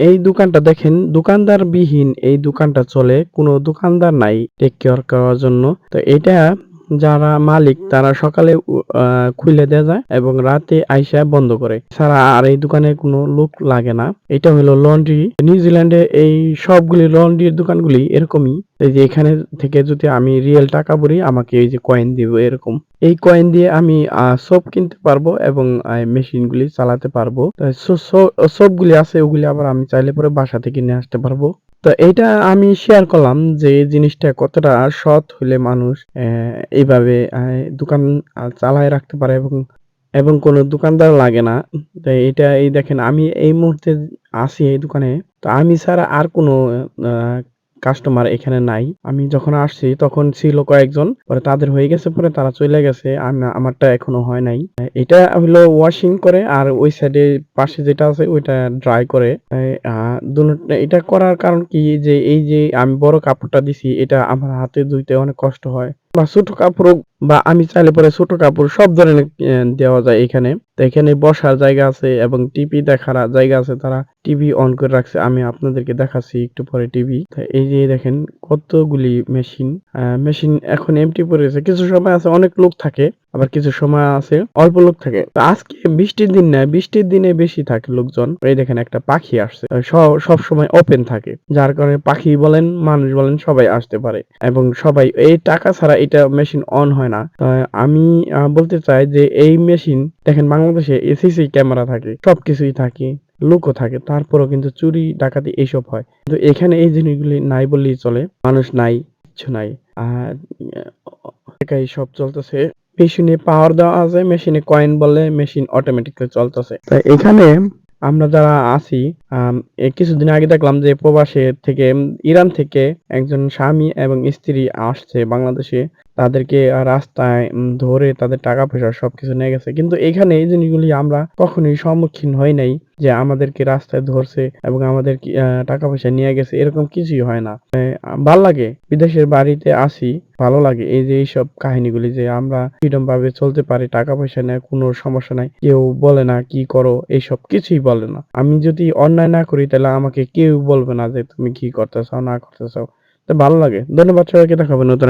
এই দোকানটা দেখেন দোকানদার বিহীন এই দোকানটা চলে, কোনো দোকানদার নাই টেক কেয়ার করার জন্য। তো এটা যারা মালিক, তারা সকালে খুলে দেয়া যায় এবং রাতে আইসা বন্ধ করে। ছাড়া আর এই দোকানে কোনো লোক লাগে না। এটা হলো লন্ড্রি। নিউজিল্যান্ডে এই সবগুলি লন্ড্রির দোকানগুলি এরকমই। এই যে এখানে থেকে যদি আমি রিয়েল টাকা ভরি, আমাকে এই যে কয়েন দিব এরকম। এই কয়েন দিয়ে আমি সব কিনতে পারব এবং মেশিনগুলি চালাতে পারব। সোপগুলি আছে, ওগুলি আবার আমি চাইলে পরে বাসা থেকে নিয়ে আসতে পারব। তো এটা আমি শেয়ার করলাম যে জিনিসটা কতটা সৎ হলে মানুষ এইভাবে দোকান চালায় রাখতে পারে এবং এবং কোনো দোকানদার লাগে না। তো এটা এই দেখেন, আমি এই মুহূর্তে আসি এই দোকানে। তো আমি ছাড়া আর কোনো কাস্টমার এখানে নাই। আমি যখন আসছি, তখন ছিল কয়েকজন, পরে তাদের হয়ে গেছে, পরে তারা চলে গেছে। আমি- আমারটা এখনও হয় নাই। এটা হলো ওয়াশিং করে, আর ওই সাইডে পাশে যেটা আছে, ওইটা ড্রাই করে। এটা করার কারণ কি? যে এই যে আমি বড় কাপড়টা দিছি, এটা আমার হাতে ধুইতে অনেক কষ্ট হয়। বা ছোট কাপড় বা আমি চাইলে পরে ছোট কাপড় সব ধরনের দেওয়া যায় এখানে। তো এখানে বসার জায়গা আছে এবং টিভি দেখার জায়গা আছে, তারা টিভি অন করে রাখছে। আমি আপনাদেরকে দেখাচ্ছি একটু পরে টিভি এই যে দেখেন কতগুলি মেশিন মেশিন এখন এমটি পড়ে গেছে। কিছু সময় আছে, অনেক লোক থাকে, আবার কিছু সময় আছে, অল্প লোক থাকে। তো আজকে বৃষ্টির দিন না, বৃষ্টির দিনে বেশি থাকে লোকজন। এই দেখেন একটা পাখি আসছে সব সময় ওপেন থাকে। যার কারণে পাখি বলেন, মানুষ বলেন, সবাই আসতে পারে। এবং সবাই, এই টাকা ছাড়া এটা মেশিন অন হয় না। আমি বলতে চাই যে এই মেশিন দেখেন বাংলাদেশে এসিসি ক্যামেরা থাকে, সবকিছুই থাকে লোকও থাকে, তারপরও কিন্তু চুরি, ডাকাতি এইসব হয়। কিন্তু এখানে এই জিনিসগুলি নাই বললেই চলে, মানুষ নাই, কিছু নাই। আর, একাই সব চলতেছে। মেশিনে পাওয়ার দেওয়া আছে মেশিনে কয়েন বলে মেশিন অটোমেটিক্যালি চলতেছে। তো এখানে আমরা যারা আছি কিছুদিন আগে দেখলাম যে প্রবাসে থেকে ইরান থেকে একজন স্বামী এবং স্ত্রী আসছে বাংলাদেশে। তাদেরকে রাস্তায় ধরে তাদের টাকা পয়সা সবকিছু নিয়ে গেছে। কিন্তু এখানে এই জিনিসগুলি আমরা কখনোই সম্মুখীন হই নাই। যে আমাদেরকে রাস্তায় ধরছে এবং আমাদের টাকা পয়সা নিয়ে গেছে, এরকম কিছুই হয় না। ভালো লাগে, বিদেশের বাড়িতে আসি, ভালো লাগে। এই যে এইসব কাহিনীগুলি যে আমরা ফ্রিডম ভাবে চলতে পারি টাকা পয়সা নেয় কোনো সমস্যা নাই, কেউ বলে না কি করো, এইসব কিছুই বলে না। আমি যদি অন্যায় না করি, তাহলে আমাকে কেউ বলবে না যে তুমি কি করতে চাও না করতে চাও তো ভালো লাগে। ধন্যবাদ সবাইকে দেখাবো নতুন